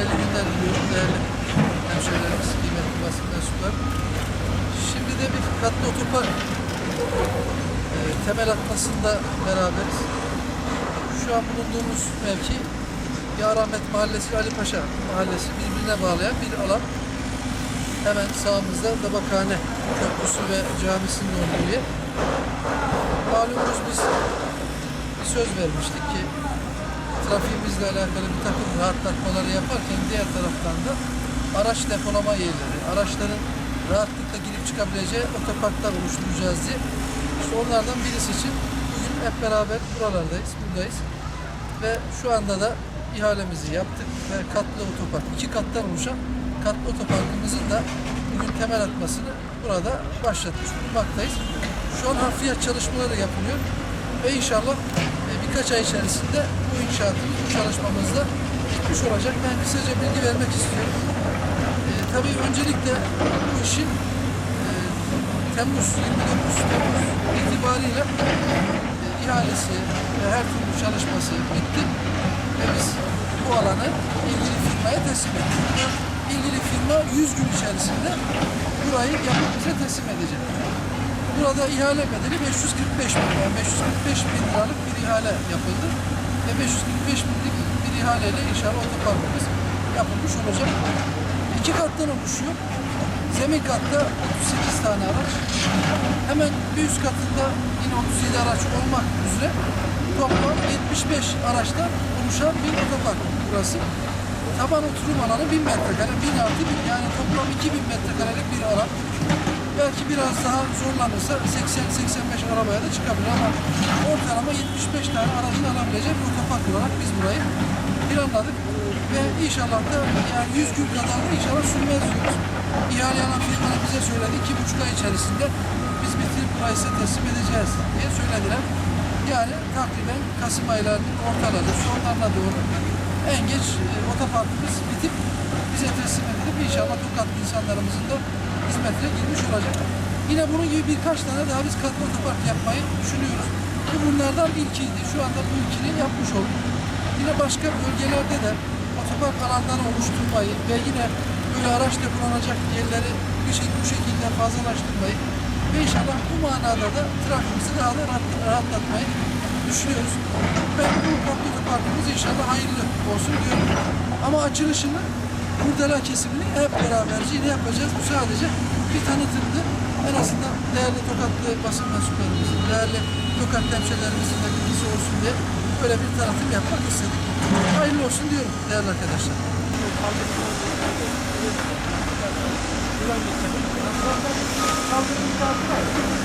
hayırlı günler diliyorum değerli hemşehrilerimiz, kıymetli basın mensupları. Şimdi de bir katlı otopark e, temel atmasında beraberiz. Şu an bulunduğumuz mevki Yarahmet Mahallesi Ali Paşa Mahallesi birbirine bağlayan bir alan. Hemen sağımızda Dabakhane Köprüsü ve camisinin olduğu yer. Malumunuz biz bir söz vermiştik ki trafiğimizle alakalı bir takım rahatlatmaları yaparken diğer taraftan da araç depolama yerleri, araçların rahatlıkla girip çıkabileceği otoparklar oluşturacağız diye. İşte onlardan birisi için bugün hep beraber buralardayız, buradayız. Ve şu anda da ihalemizi yaptık ve katlı otopark, iki kattan oluşan katlı otoparkımızın da bugün temel atmasını burada başlatmış bulunmaktayız. Şu an harfiyat çalışmaları yapılıyor ve inşallah birkaç ay içerisinde bu inşaatımız, bu çalışmamızda bitmiş olacak. Ben kısaca bilgi vermek istiyorum. E, tabii öncelikle bu işin e, Temmuz 29 Temmuz itibariyle e, ihalesi ve her türlü çalışması bitti ve biz bu alanı ilgili firmaya teslim ettik. İlgili firma 100 gün içerisinde burayı yapıp bize teslim edecek. Burada ihale bedeli 545 bin lira. 545 bin liralık bir ihale yapıldı. Ve 545 binlik bir ihaleyle inşallah otoparkımız yapılmış olacak. İki kattan oluşuyor. Zemin katta 38 tane araç. Hemen bir üst katında yine 37 araç olmak üzere toplam 75 araçtan oluşan bir otopark burası. Taban oturum alanı 1000 metrekare, 1000 artı 1000 yani toplam 2000 metrekarelik bir biraz daha zorlanırsa 80-85 arabaya da çıkabilir ama ortalama 75 tane aracın alabileceği bir otopark olarak biz burayı planladık. Ve inşallah da yani 100 gün kadar da inşallah sürmez diyoruz. İhale alan firmanın bize söyledi iki buçuk ay içerisinde biz bitirip burayı size teslim edeceğiz diye söylediler. Yani takriben Kasım aylarının ortaları, sonlarına doğru en geç e, otoparkımız bitip bize teslim edilip inşallah Tokatlı insanlarımızın da hizmetine girmiş olacak. Yine bunun gibi birkaç tane daha biz katlı otopark yapmayı düşünüyoruz. Bu bunlardan ilkiydi. Şu anda bu ilkini yapmış olduk. Yine başka bölgelerde de otopark alanları oluşturmayı ve yine böyle araç depolanacak yerleri bir şey, bu şekilde fazlalaştırmayı ve inşallah bu manada da trafiğimizi daha da rahat, rahatlatmayı düşünüyoruz. Ben bu katlı otoparkımız inşallah hayırlı olsun diyorum. Ama açılışını kurdela kesimini hep beraberce yine yapacağız. Bu sadece bir tanıtımdı. Azından değerli tokatlı basın mensuplarımızın, değerli tokat hemşehrilerimizin de bilgisi olsun diye böyle bir tanıtım yapmak istedik. Hayırlı olsun diyorum değerli arkadaşlar. Kaldırım